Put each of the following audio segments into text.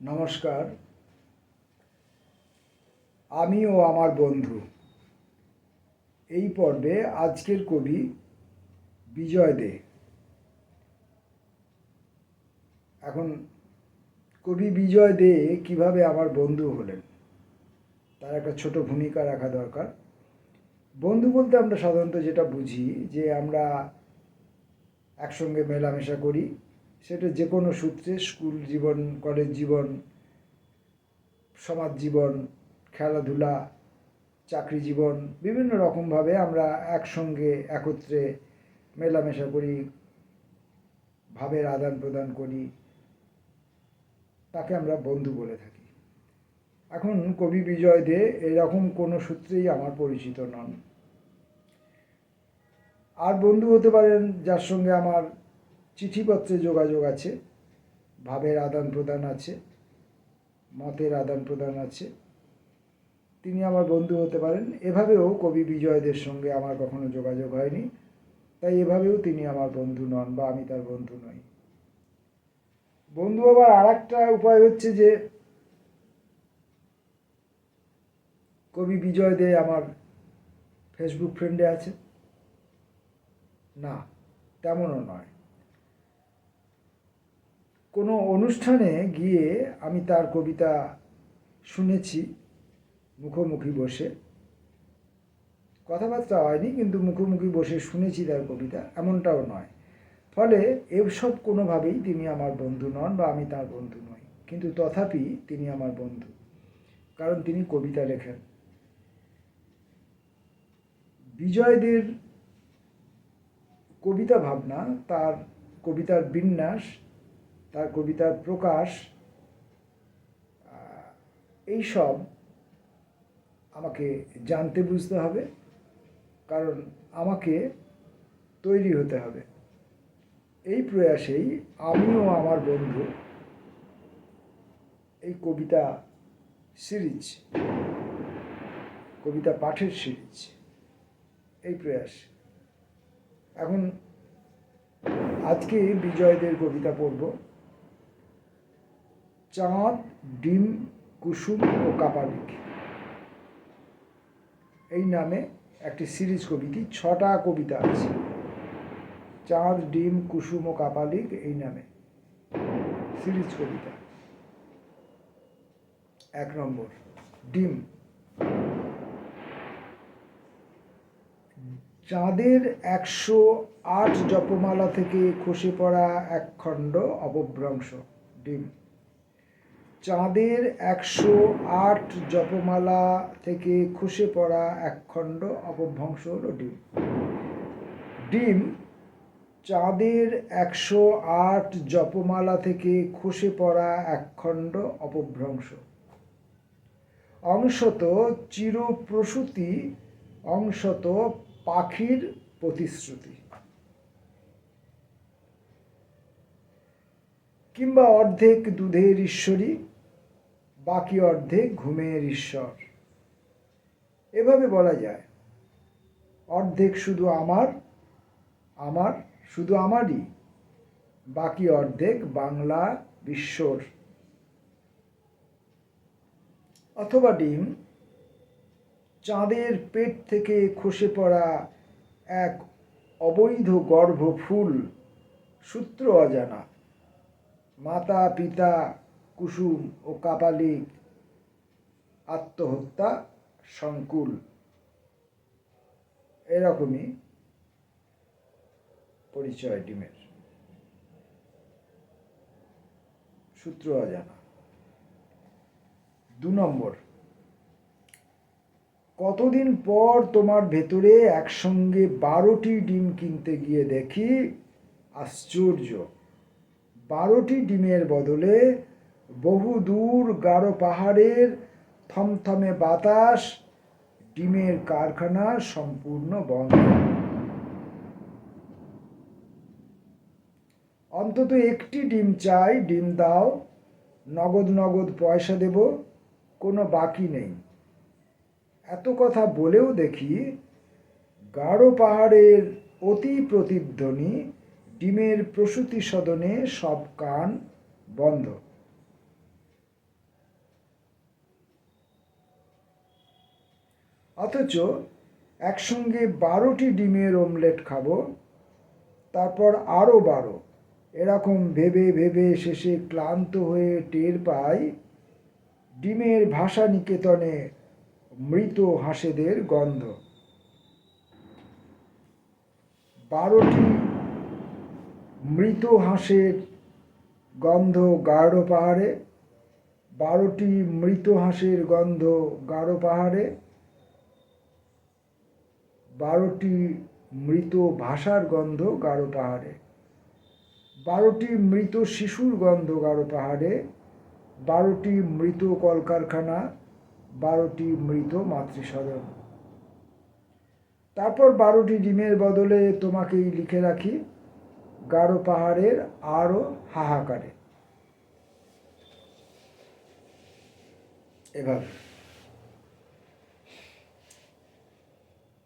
নমস্কার। আমি ও আমার বন্ধু। এই পর্বে আজকের কবি বিজয় দে। এখন কবি বিজয় দে কীভাবে আমার বন্ধু হলেন, তার একটা ছোট ভূমিকা রাখা দরকার। বন্ধু বলতে আমরা সাধারণত যেটা বুঝি যে আমরা একসঙ্গে মেলামেশা করি সেটা যে কোনো সূত্রে, স্কুল জীবন, কলেজ জীবন, সমাজ জীবন, খেলাধুলা, চাকরি জীবন, বিভিন্ন রকমভাবে আমরা একসঙ্গে, একত্রে মেলামেশা করি, ভাবের আদান প্রদান করি। তাকে আমরা বন্ধু বলে থাকি। এখন কবি বিজয় দে এরকম কোনো সূত্রেই আমার পরিচিত নন। আর বন্ধু হতে পারেন যার সঙ্গে আমার চিঠিপত্রে যোগাযোগ আছে, ভাবের আদান প্রদান আছে, মতের আদান প্রদান আছে। তিনি আমার বন্ধু হতে পারেন। এভাবেও কবি বিজয়দের সঙ্গে আমার কখনো যোগাযোগ হয়নি। তাই এভাবেও তিনি আমার বন্ধু নন বা আমি তার বন্ধু নই। বন্ধু আবার আর একটা উপায় হচ্ছে যে, কবি বিজয় দে আমার ফেসবুক ফ্রেন্ডে আছে। না, তেমনও নয়। কোনো অনুষ্ঠানে গিয়ে আমি তার কবিতা শুনেছি, মুখোমুখি বসে। কথাবার্তা হয়নি, কিন্তু মুখোমুখি বসে শুনেছি তার কবিতা, এমনটাও নয়। ফলে এসব কোনোভাবেই তিনি আমার বন্ধু নন বা আমি তার বন্ধু নই, কিন্তু তথাপি তিনি আমার বন্ধু, কারণ তিনি কবিতা লেখেন। বিজয়দের কবিতা ভাবনা, তার কবিতার বিন্যাস তার কবিতার প্রকাশ এই সব আমাকে জানতে বুঝতে হবে, কারণ আমাকে তৈরি হতে হবে। এই প্রয়াসেই আমিও আমার বন্ধু এই কবিতা সিরিজ, কবিতা পাঠের সিরিজ, এই প্রয়াস। এখন আজকে বিজয়দের কবিতা পড়ব। চাঁদ, ডিম, কুসুম ও কাপালিক। এই নামে একটি সিরিজ কবিতি ছটা কবিতা আছে। চাঁদ, ডিম, কুসুম ও কাপালিক এই নামে সিরিজ কবিতা। এক নম্বর, ডিম। চাঁদের একশো আট জপমালা থেকে খসে পড়া এক খণ্ড অপভ্রংশ, ডিম। চাঁদের একশো আট জপমালা থেকে খসে পড়া এক খণ্ড অপভ্রংশ হল ডিম ডিম চাঁদের একশো আট জপমালা থেকে খসে পড়া এক খণ্ড অপভ্রংশ। অংশত চিরপ্রসূতি, অংশত পাখির প্রতিশ্রুতি। কিংবা অর্ধেক দুধের ঈশ্বরী বাকি অর্ধেক ঘুমের ঈশ্বর। এভাবে বলা যায়, অর্ধেক শুধু আমার আমার শুধু আমারই, বাকি অর্ধেক বাংলা বিশ্বর। অথবা ডিম, চাঁদের পেট থেকে খসে পড়া এক অবৈধ গর্ভ ফুল সূত্র অজানা মাতা পিতা কুসুম ও কাপালিক আত্মহত্যা সংকুল। এরকমই পরিচয় ডিমের। সূত্র অজানা। দু নম্বর। কতদিন পর তোমার ভেতরে একসঙ্গে বারোটি ডিম কিনতে গিয়ে দেখি? আশ্চর্য। বারোটি ডিমের বদলে বহু দূর গাঢ় পাহাড়ের থমথমে বাতাস, ডিমের কারখানা সম্পূর্ণ বন্ধ। অন্তত একটি ডিম চাই, ডিম দাও, নগদ নগদ পয়সা দেব, কোনো বাকি নেই। এত কথা বলেও দেখি গাঢ় পাহাড়ের অতি প্রতিধ্বনি, ডিমের প্রসূতি সদনে সব কান বন্ধ। অথচ একসঙ্গে বারোটি ডিমের অমলেট খাব, তারপর আরও বারো। এরকম ভেবে ভেবে শেষে ক্লান্ত হয়ে টের পাই ডিমের ভাষা নিকেতনে মৃত হাঁসেদের গন্ধ। বারোটি মৃত হাঁসের গন্ধ গাঢ় পাহাড়ে, বারোটি মৃত হাঁসের গন্ধ গাঢ় পাহাড়ে বারোটি মৃত ভাষার গন্ধ গাঢ় পাহাড়ে। বারোটি মৃত শিশুর গন্ধ গাঢ় পাহাড়ে। বারোটি মৃত কলকারখানা। বারোটি মৃত মাতৃসদন তারপর বারোটি ডিমের বদলে তোমাকেই লিখে রাখি, গাঢ় পাহাড়ের আরও হাহাকারে। এভাবে।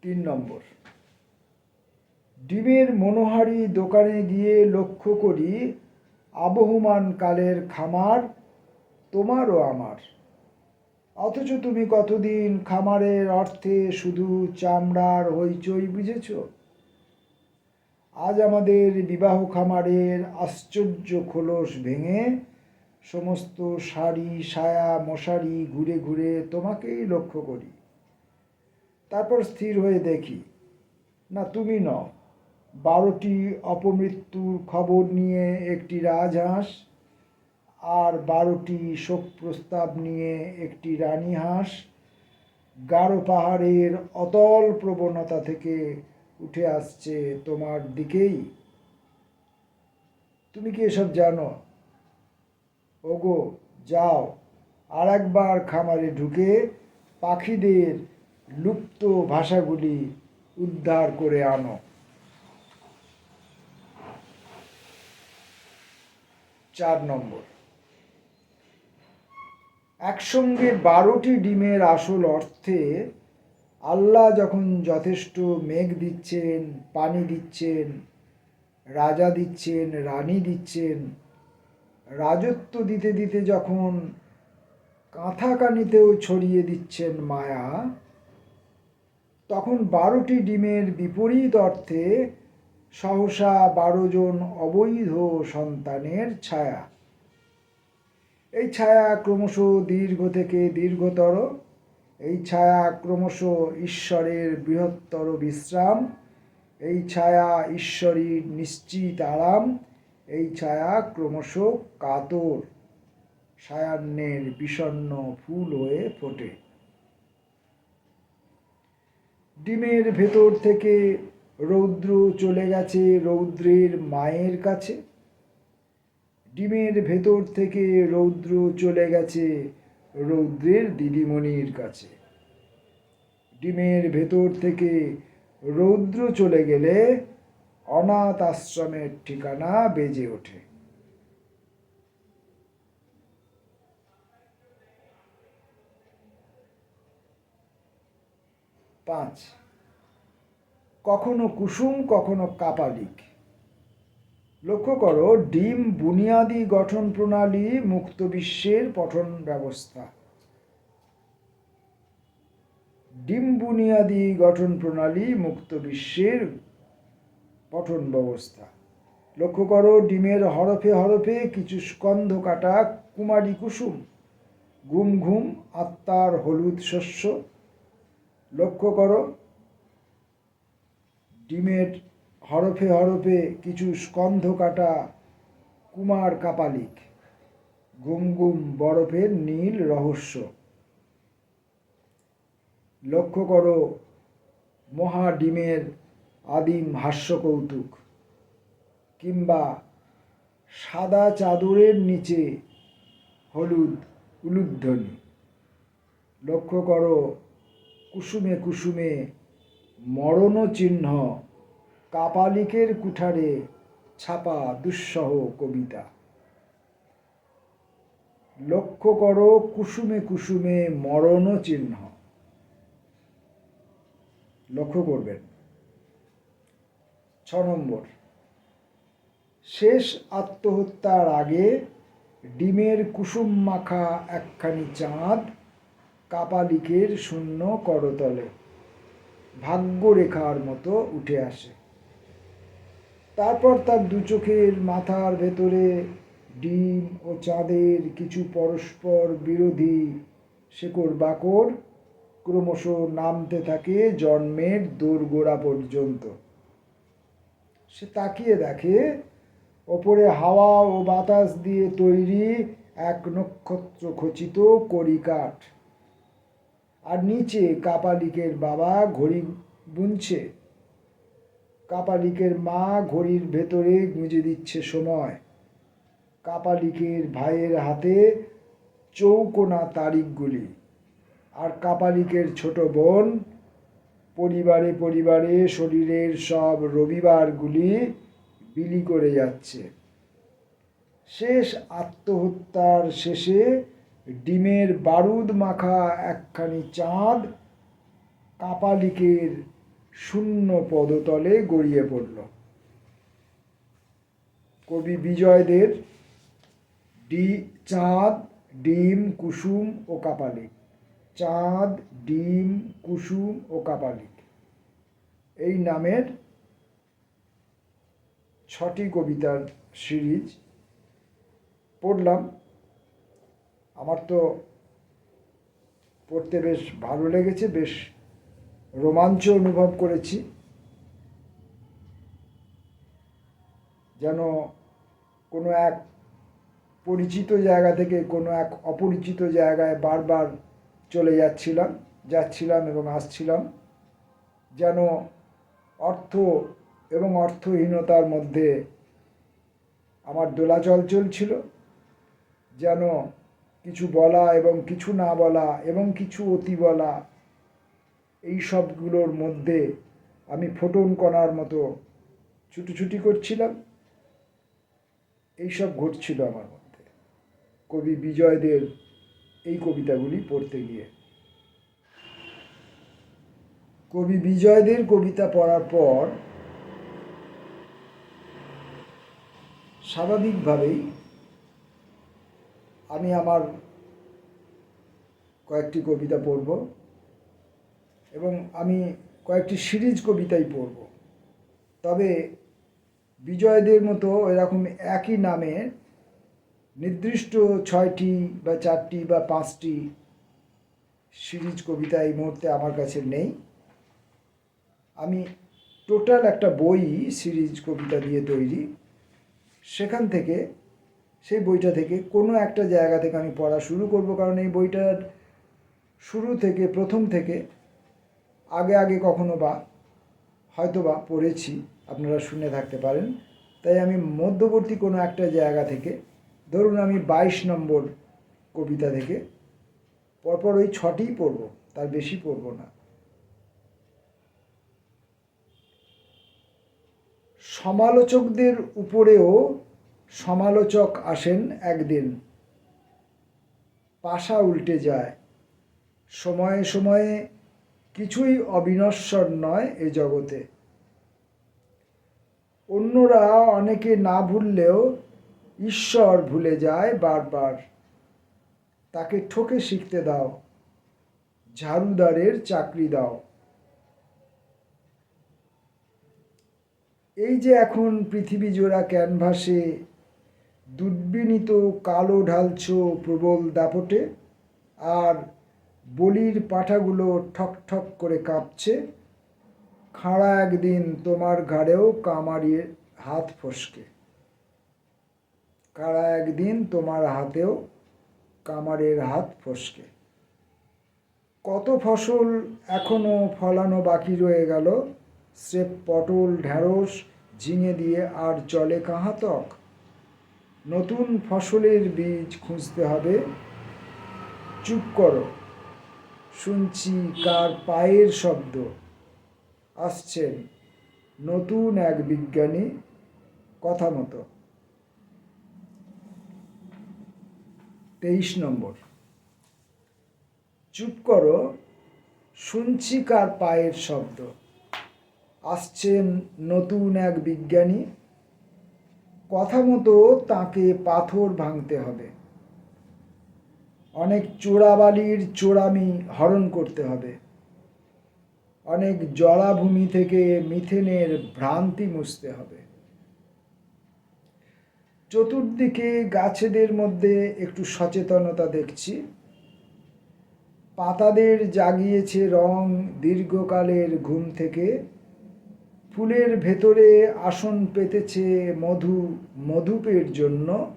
তিন নম্বর। ডিমের মনোহারি দোকানে গিয়ে লক্ষ্য করি, আবহমান কালের খামার তোমারও আমার। অথচ তুমি কতদিন খামারের অর্থে শুধু চামড়ার হইচই বুঝেছ? আজ আমাদের বিবাহ খামারের আশ্চর্য খোলস ভেঙে সমস্ত শাড়ি, সায়া, মশারি ঘুরে ঘুরে তোমাকেই লক্ষ্য করি। তারপর স্থির হয়ে দেখি, না, তুমি ন বারোটি অপমৃত্যুর খবর নিয়ে একটি রাজহাঁস আর বারোটি শোক প্রস্তাব নিয়ে একটি রানী হাঁস গাঢ় পাহাড়ের অতল প্রবণতা থেকে উঠে আসছে তোমার দিকেই। তুমি কি এসব জানো? ওগো, যাও। আর একবার খামারে ঢুকে পাখিদের লুপ্ত ভাষাগুলি উদ্ধার করে আনো। চার নম্বর। একসঙ্গে বারোটি ডিমের আসল অর্থে আল্লাহ যখন যথেষ্ট মেঘ দিচ্ছেন, পানি দিচ্ছেন, রাজা দিচ্ছেন, রানী দিচ্ছেন, রাজত্ব দিতে দিতে যখন কাঁথাকানিতেও ছড়িয়ে দিচ্ছেন মায়া তখন বারোটি ডিমের বিপরীত অর্থে সহসা বারো জন অবৈধ সন্তানের ছায়া। এই ছায়া ক্রমশ দীর্ঘ থেকে দীর্ঘতর। এই ছায়া ক্রমশ ঈশ্বরের বৃহত্তর বিশ্রাম। এই ছায়া ঈশ্বরীর নিশ্চিত আরাম। এই ছায়া ক্রমশ কাতর। সায়ান্নের বিষণ্ণ ফুল হয়ে ফোটে। ডিমের ভেতর থেকে রৌদ্র চলে গেছে রৌদ্রের মায়ের কাছে। ডিমের ভেতর থেকে রৌদ্র চলে গেছে রৌদ্রের দিদিমণির কাছে। ডিমের ভেতর থেকে রৌদ্র চলে গেলে অনাথ আশ্রমের ঠিকানা বেজে ওঠে। পাঁচ। কখনো কুসুম, কখনো কাপালিক। লক্ষ্য করো, ডিম বুনিয়াদি গঠন প্রণালী মুক্ত বিশ্বের পঠন ব্যবস্থা। ডিম বুনিয়াদি গঠন প্রণালী মুক্ত বিশ্বের পঠন ব্যবস্থা। লক্ষ্য করো, ডিমের হরফে হরফে কিছু স্কন্ধ কাটা কুমারী কুসুম। ঘুম ঘুম, আত্মার হলুদ শস্য। লক্ষ্য করো, ডিমের হরফে হরফে কিছু স্কন্ধ কাটা কুমার কাপালিক। গুম গুম বরফের নীল রহস্য। লক্ষ্য করো, মহা ডিমের আদিম হাস্য কৌতুক কিংবা সাদা চাদরের নিচে হলুদ উলুধ্বনি। লক্ষ্য করো কুসুমে কুসুমে, মরণ চিহ্ন, কাপালিকের কুঠারে ছাপা দুঃসহ কবিতা। লক্ষ্য করো কুসুমে কুসুমে মরণ চিহ্ন। লক্ষ্য করবেন। ছ নম্বর। শেষ আত্মহত্যার আগে ডিমের কুসুম মাখা একখানি চাঁদ কাপালিকের শূন্য করতলে। ভাগ্যরেখার মতো উঠে আসে। তারপর তার দু চোখের মাথার ভেতরে ডিম ও চাঁদের কিছু পরস্পর বিরোধী শেকড় বাকড় ক্রমশ নামতে থাকে জন্মের দোরগোড়া পর্যন্ত। সে তাকিয়ে দেখে, ওপরে হাওয়া ও বাতাস দিয়ে তৈরি এক নক্ষত্র খচিত কড়িকাঠ। আর নিচে কাপালিকের বাবা ঘড়ি বুনছে। কাপালিকের মা ঘড়ির ভেতরে গুঁজে দিচ্ছে সময়। কাপালিকের ভাইয়ের হাতে চৌকোনা তারিখগুলি। আর কাপালিকের ছোট বোন পরিবারে পরিবারে শরীরের সব রবিবারগুলি বিলি করে যাচ্ছে। শেষ আত্মহত্যার শেষে ডিমের বারুদ মাখা একখানি চাঁদ কাপালিকের শূন্য পদতলে গড়িয়ে পড়ল। কবি বিজয়দের ডি চাঁদ, ডিম, কুসুম ও কাপালিক। চাঁদ, ডিম, কুসুম ও কাপালিক। এই নামের ছটি কবিতার সিরিজ পড়লাম। আমার তো পড়তে বেশ ভালো লেগেছে, বেশ রোমাঞ্চ অনুভব করেছি। যেন কোনো এক পরিচিত জায়গা থেকে কোনো এক অপরিচিত জায়গায় বারবার চলে যাচ্ছিলাম যাচ্ছিলাম এবং আসছিলাম। যেন অর্থ এবং অর্থহীনতার মধ্যে আমার দোলাচল চলছিল। যেন কিছু বলা এবং কিছু না বলা এবং কিছু অতি বলা, এই সবগুলোর মধ্যে আমি ফোটন কণার মতো ছুটোছুটি করছিলাম। এইসব ঘটছিল আমার মধ্যে। কবি বিজয়দের এই কবিতাগুলি পড়তে গিয়ে। কবি বিজয়দের কবিতা পড়ার পর স্বাভাবিকভাবেই আমি আমার কয়েকটি কবিতা পড়ব এবং আমি কয়েকটি সিরিজ কবিতাই পড়ব। তবে বিজয়দের মতো এরকম একই নামে নির্দিষ্ট ছয়টি বা চারটি বা পাঁচটি সিরিজ কবিতা এই মুহূর্তে আমার কাছে নেই। আমি টোটাল একটা বই সিরিজ কবিতা দিয়ে তৈরি। সেখান থেকে সেই বইটা থেকে কোনো একটা জায়গা থেকে আমি পড়া শুরু করব, কারণ এই বইটার শুরু থেকে, প্রথম থেকে আগে আগে কখনো বা হয়তো বা পড়েছি, আপনারা শুনে থাকতে পারেন। তাই আমি মধ্যবর্তী কোনো একটা জায়গা থেকে, ধরুন আমি বাইশ নম্বর কবিতা থেকে, পরপর ওই ছটিই পড়ব, তার বেশি পড়ব না। সমালোচকদের উপরেও সমালোচক আসেন একদিন। পাশা উল্টে যায়। সময়ে সময়ে কিছুই অবিনশ্বর নয় এ জগতে। অন্যরা অনেকে না ভুললেও ঈশ্বর ভুলে যায় বারবার। তাকে ঠকে শিখতে দাও। ঝাড়ুদারের চাকরি দাও। এই যে এখন পৃথিবী জোড়া ক্যানভাসে দুর্বিনীত কালো ঢালছ প্রবল দাপটে, আর বলির পাঠাগুলো ঠক ঠক করে কাঁপছে। খাড়া একদিন তোমার ঘাড়েও কামারিয়ে হাত ফসকে। কারা একদিন তোমার হাতেও কামারের হাত ফসকে। কত ফসল এখনও ফলানো বাকি রয়ে গেল, সে পটল ঢ্যাঁড়স ঝিঙে দিয়ে আর চলে কাহাতক নতুন ফসলের বীজ খুঁজতে হবে। চুপ করো। শুনছি কার পায়ের শব্দ। আসছেন নতুন এক বিজ্ঞানী কথা মতো। তেইশ নম্বর। চুপ করো। শুনছি কার পায়ের শব্দ। আসছেন নতুন এক বিজ্ঞানী কথা মতো তাকে পাথর ভাঙতে হবে। অনেক চোরাবালির চোরামি হরণ করতে হবে। অনেক জলাভূমি থেকে মিথেনের ভ্রান্তি মুছতে হবে। চতুর্দিকে গাছেদের মধ্যে একটু সচেতনতা দেখছি। পাতাদের জাগিয়েছে রং দীর্ঘকালের ঘুম থেকে। ফুলের ভেতরে আসন পেতেছে মধু, মধুপের জন্য।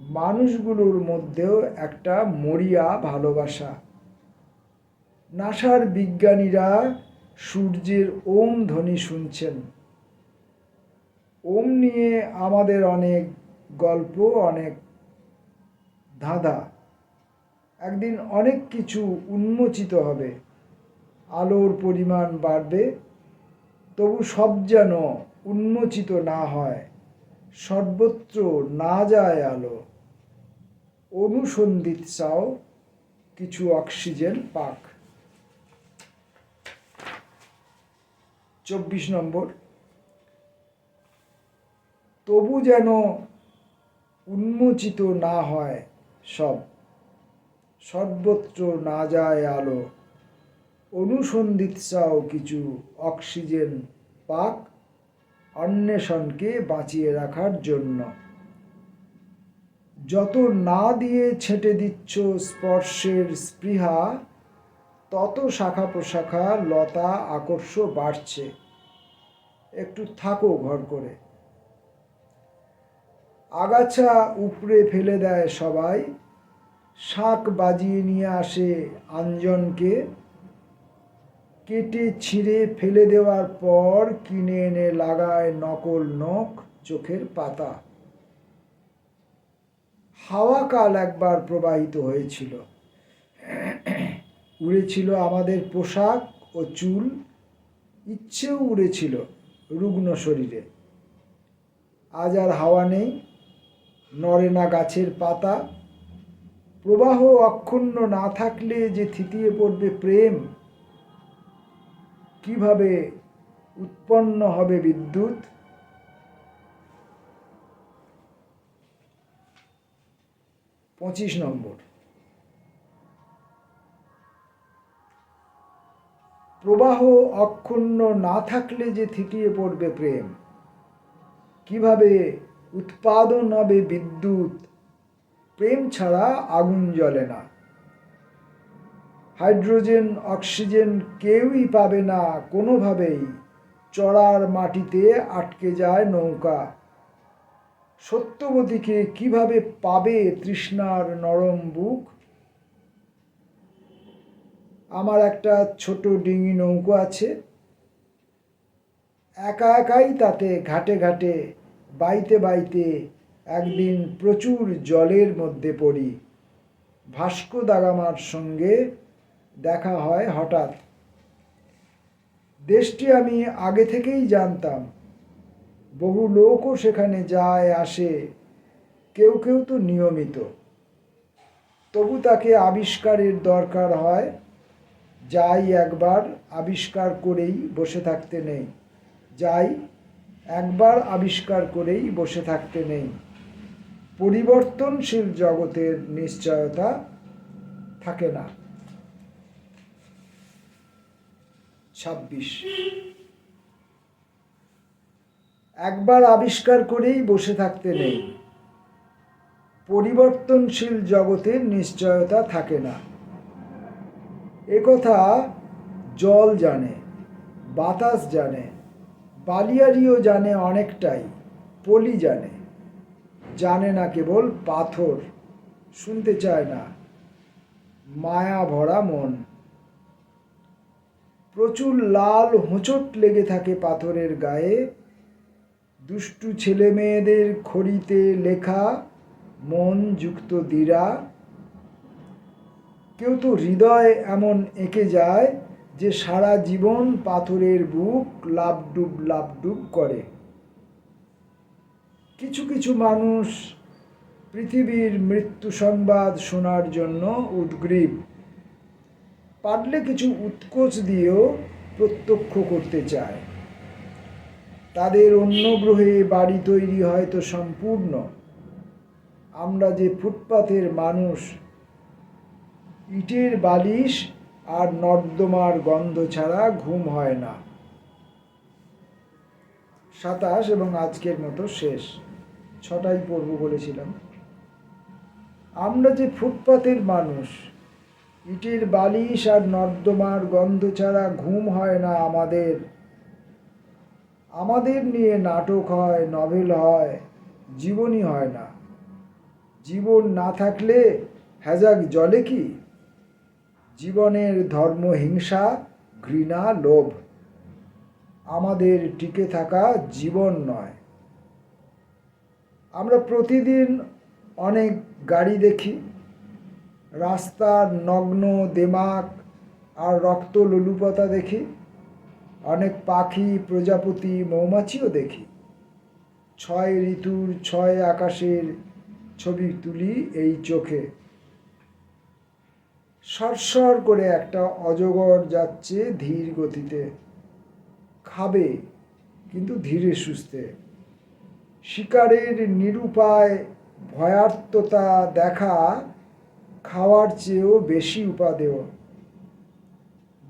মানুষগুলোর মধ্যেও একটা মরিয়া ভালোবাসা। নাসার বিজ্ঞানীরা সূর্যের ওম ধ্বনি শুনছেন। ওম নিয়ে আমাদের অনেক গল্প, অনেক ধাঁধা। একদিন অনেক কিছু উন্মোচিত হবে। আলোর পরিমাণ বাড়বে। তবু সব যেন উন্মোচিত না হয়, সর্বত্র না যায় আলো। অনুসন্ধিত চাও কিছু অক্সিজেন পাক। চব্বিশ নম্বর। তবু যেন উন্মোচিত না হয় সব, সর্বত্র না যায় আলো। অনুসন্ধিত চাও কিছু অক্সিজেন পাক অন্বেষণকে বাঁচিয়ে রাখার জন্য। যত না দিয়ে ছেটে দিচ্ছ স্পর্শের স্পৃহা, তত শাখা প্রশাখা লতা আকর্ষ বাড়ছে। একটু থাকো ঘর করে। আগাছা উপড়ে ফেলে দেয় সবাই, শাক বাজিয়ে নিয়ে আসে আঞ্জনকে। কেটে ছিঁড়ে ফেলে দেওয়ার পর কিনে এনে লাগায় নকল নখ চোখের পাতা। হাওয়া কাল একবার প্রবাহিত হয়েছিল। উড়েছিল আমাদের পোশাক ও চুল। ইচ্ছেও উড়েছিল রুগ্ন শরীরে। আজ আর হাওয়া নেই, নড়ে না গাছের পাতা। প্রবাহ অক্ষুণ্ণ না থাকলে যে থিতিয়ে পড়বে প্রেম। কীভাবে উৎপন্ন হবে বিদ্যুৎ? পঁচিশ নম্বর। প্রবাহ অক্ষুণ্ণ না থাকলে যে থিতিয়ে পড়বে প্রেম, কীভাবে উৎপাদন হবে বিদ্যুৎ, প্রেম ছাড়া আগুন জ্বলে না। হাইড্রোজেন, অক্সিজেন কেউই পাবে না। কোনোভাবেই চড়ার মাটিতে আটকে যায় নৌকা। সত্যবতীকে কীভাবে পাবে তৃষ্ণার নরম বুক? আমার একটা ছোট ডিঙি নৌকো আছে। একা একাই তাতে ঘাটে ঘাটে, বাইতে বাইতে একদিন প্রচুর জলের মধ্যে পড়ি। ভাস্কো দাগামার সঙ্গে দেখা হয় হঠাৎ। দেশটি আমি আগে থেকেই জানতাম। বহু লোকও সেখানে যায়, আসে। কেউ কেউ তো নিয়মিত। তবু তাকে আবিষ্কারের দরকার হয়। যাই একবার আবিষ্কার করেই বসে থাকতে নেই। যাই একবার আবিষ্কার করেই বসে থাকতে নেই। পরিবর্তনশীল জগতের নিশ্চয়তা থাকে না। ছাব্বিশ। একবার আবিষ্কার করেই বসে থাকতে নেই। পরিবর্তনশীল জগতের নিশ্চয়তা থাকে না। একথা জল জানে, বাতাস জানে, বালিয়ারিও জানে অনেকটাই, পলি জানে। জানে না কেবল পাথর, শুনতে চায় না, মায়া ভরা মন। প্রচুর লাল হোঁচট লেগে থাকে পাথরের গায়ে। দুষ্টু ছেলে মেয়েদের খড়িতে লেখা মন যুক্ত দীরা। কেউ তো হৃদয় এমন এঁকে যায় যে সারা জীবন পাথরের বুক লাভডুব লাভডুব করে। কিছু কিছু মানুষ পৃথিবীর মৃত্যু সংবাদ শোনার জন্য উদ্গ্রীব। পারলে কিছু উৎকোচ দিয়েও প্রত্যক্ষ করতে চায়। তাদের অন্য গ্রহে বাড়ি তৈরি হয়তো সম্পূর্ণ। আমরা যে ফুটপাথের মানুষ, ইটের বালিশ আর নর্দমার গন্ধ ছাড়া ঘুম হয় না। সাতাশ এবং আজকের মতো শেষ। ছটাই পড়ব বলেছিলাম। আমরা যে ফুটপাতের মানুষ ইটের বালিশ আর নর্দমার গন্ধ ছাড়া ঘুম হয় না আমাদের। আমাদের নিয়ে নাটক হয়, নভেল হয় জীবনই হয় না। জীবন না থাকলে হ্যাজাক জলে কি? জীবনের ধর্ম হিংসা, ঘৃণা, লোভ। আমাদের টিকে থাকা জীবন নয়। আমরা প্রতিদিন অনেক গাড়ি দেখি রাস্তার নগ্ন, দেমাক আর রক্ত লুলুপতা দেখি। অনেক পাখি, প্রজাপতি, মৌমাছিও দেখি। ছয় ঋতুর, ছয় আকাশের ছবি তুলি এই চোখে। সরসর করে একটা অজগর যাচ্ছে ধীর গতিতে। খাবে, কিন্তু ধীরে সুস্থে। শিকারের নিরুপায় ভয়ার্ততা দেখা খাওয়ার চেয়েও বেশি উপাদেয়।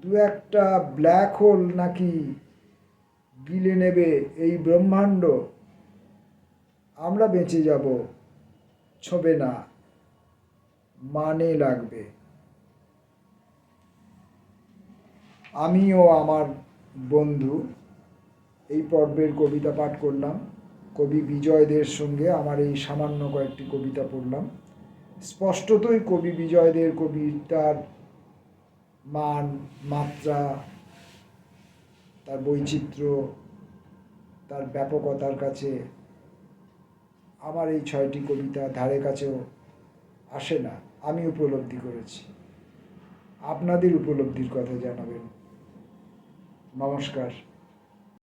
দু একটা ব্ল্যাক হোল নাকি গিলে নেবে এই ব্রহ্মাণ্ড। আমরা বেঁচে যাব, ছবে না মানে লাগবে। আমিও আমার বন্ধু, এই পর্বের কবিতা পাঠ করলাম। কবি বিজয়দের সঙ্গে আমার এই সামান্য কয়েকটি কবিতা পড়লাম। স্পষ্টতই কবি বিজয়দের কবিতার মান, মাত্রা, তার বৈচিত্র্য, তার ব্যাপকতার কাছে আমার এই ছয়টি কবিতা ধারে কাছেও আসে না। আমি উপলব্ধি করেছি। আপনাদের উপলব্ধির কথা জানাবেন। নমস্কার।